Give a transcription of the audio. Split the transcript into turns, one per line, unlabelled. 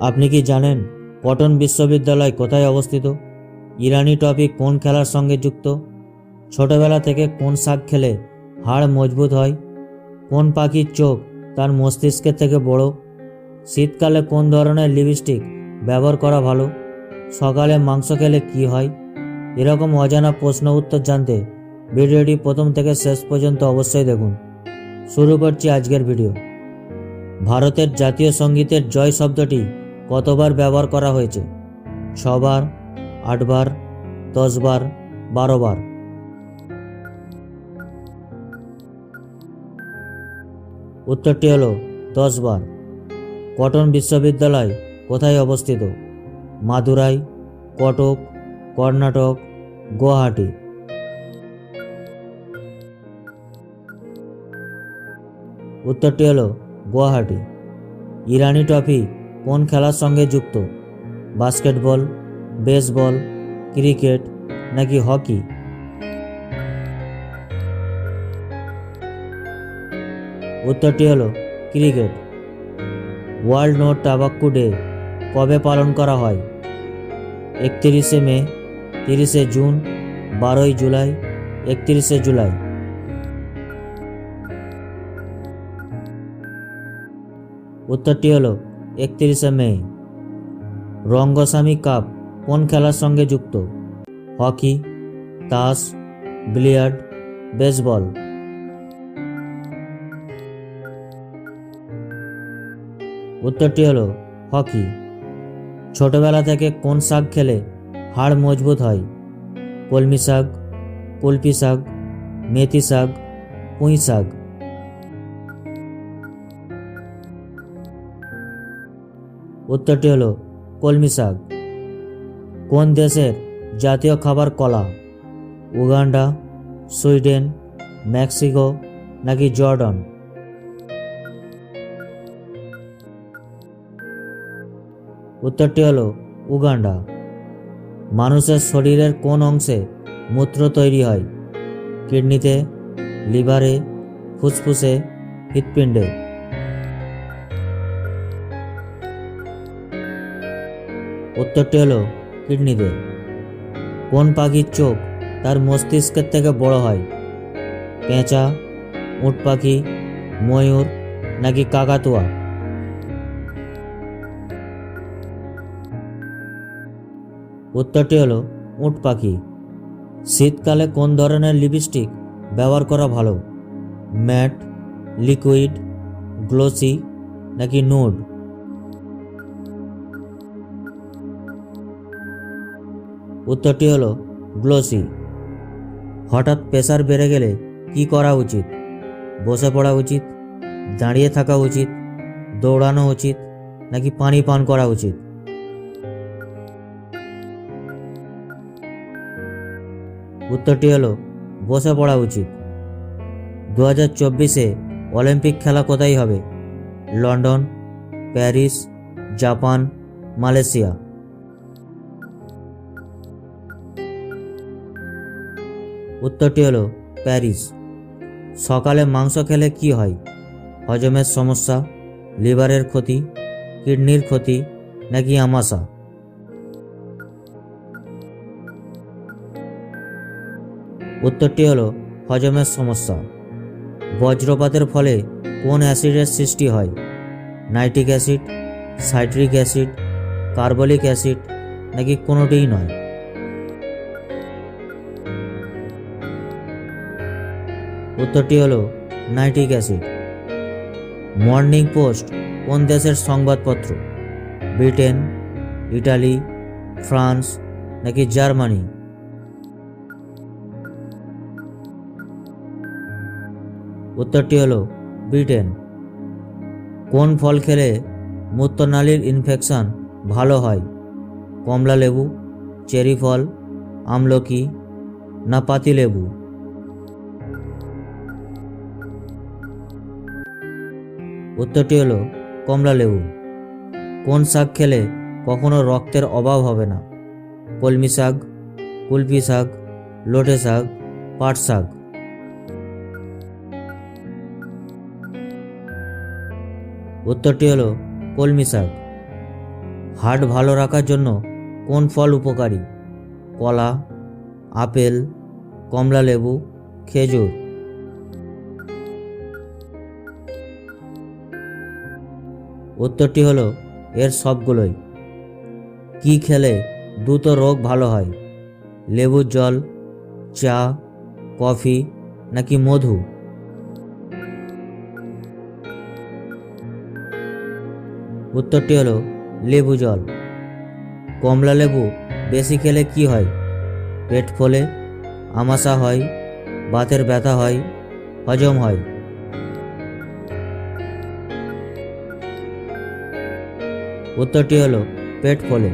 আপনি কি জানেন কটন বিশ্ববিদ্যালয় কোথায় অবস্থিত? ইরানি ট্রফি কোন খেলার সঙ্গে যুক্ত? ছোটবেলা থেকে কোন শাক খেলে হাড় মজবুত হয়? কোন পাখির চোখ তার মস্তিষ্কের থেকে বড়? শীতকালে কোন ধরনের লিপস্টিক ব্যবহার করা ভালো? সকালে মাংস খেলে কি হয়? এরকম অজানা প্রশ্ন উত্তর জানতে ভিডিওটি প্রথম থেকে শেষ পর্যন্ত অবশ্যই দেখুন। শুরু করছি আজকের ভিডিও। ভারতের জাতীয় সঙ্গীতের জয় শব্দটি কতবার ব্যবহার করা হয়েছে? ছবার, আটবার, দশবার, বারোবার? উত্তরটি হলো দশবার। কটন বিশ্ববিদ্যালয় কোথায় অবস্থিত? মাদুরাই, কটক, কর্ণাটক, গুয়াহাটি। উত্তরটি হলো গুয়াহাটি। ইরানি ট্রফি কোন খেলার সঙ্গে যুক্ত? বাস্কেটবল, বেসবল, ক্রিকেট নাকি হকি? উত্তরটি হলো cricket. World no tobacco day কবে পালন করা হয়? একত্রিশে মে, তিরিশে জুন, বারোই জুলাই, একত্রিশে জুলাই। উত্তরটি হলো একত্রিশে মে। রঙ্গস্বামী কাপ কোন খেলার সঙ্গে যুক্ত? হকি, তাস, বিলিয়ার্ড, বেসবল। উত্তরটি হলো হকি। ছোটবেলা থেকে কোন শাক খেলে হাড় মজবুত হয়? কলমি শাক কলপি শাক, মেথি শাক, পুঁই শাক। উত্তরটি হলো, কলমি শাক। কোন দেশের জাতীয় খাবার কলা? উগান্ডা, সুইডেন, মেক্সিকো নাকি জর্ডন? উত্তরটি হলো, উগান্ডা। মানুষের শরীরের কোন অংশে মূত্র তৈরি হয়? কিডনিতে, লিভারে, ফুসফুসে, হৃৎপিণ্ডে। উত্তরটি হলো কিডনিতে। কোন পাখির চোখ তার মস্তিষ্কের থেকে বড় হয়? পেঁচা উট পাখি, ময়ূর নাকি কাকাতুয়া? উত্তরটি হলো উট পাখি। শীতকালে কোন ধরনের লিপস্টিক ব্যবহার করা ভালো? ম্যাট, লিকুইড, গ্লোসি নাকি নুড? উত্তরটি হলো, গ্লোসি। হঠাৎ প্রেসার বেড়ে গেলে কি করা উচিত? বসে পড়া উচিত? দাঁড়িয়ে থাকা উচিত? দৌড়ানো উচিত? নাকি পানি পান করা উচিত? উত্তরটি হলো, বসে পড়া উচিত। দু হাজার চব্বিশে অলিম্পিক খেলা কোথায় হবে? London, Paris, Japan, Malaysia. উত্তরটি হলো প্যারিস। সকালে মাংস খেলে কি হয়? হজমের সমস্যা, লিভারের ক্ষতি, কিডনির ক্ষতি নাকি আমাশা? উত্তরটি হলো হজমের সমস্যা। বজ্রপাতের ফলে কোন অ্যাসিডের সৃষ্টি হয়? Nitric acid, citric acid, carbolic acid নাকি কোনোটিই নয়? উত্তরটি হলো নাইট্রিক অ্যাসিড। মর্নিং পোস্ট, কোন দেশের সংবাদপত্র? ব্রিটেন, ইটালি, ফ্রান্স, নাকি জার্মানি? উত্তরটি হলো ব্রিটেন। কোন ফল খেলে মূত্রনালীর ইনফেকশন ভালো হয়? কমলা লেবু চেরি ফল, আমলকি, না পাতি লেবু উত্তরটি হলো কমলা লেবু। কোন শাক খেলে কখনো রক্তের অভাব হবে না? কলমি শাক, কুলপি শাক, লোটে শাক, পাট শাক। উত্তরটি হলো কলমি শাক। হার্ট ভালো রাখার জন্য কোন ফল উপকারী? কলা, আপেল, কমলা লেবু, খেজুর। উত্তরটি হলো, এর সবগুলোই। কি খেলে দ্রুত রোগ ভালো হয়? লেবুর জল, চা, কফি নাকি মধু? উত্তরটি হলো, লেবু জল। কমলা লেবু বেশি খেলে কি হয়? পেট ফোলে, আমাশা হয়, বাতের ব্যথা হয়, হজম হয়। উত্তরটি হলো পেট ফোলে।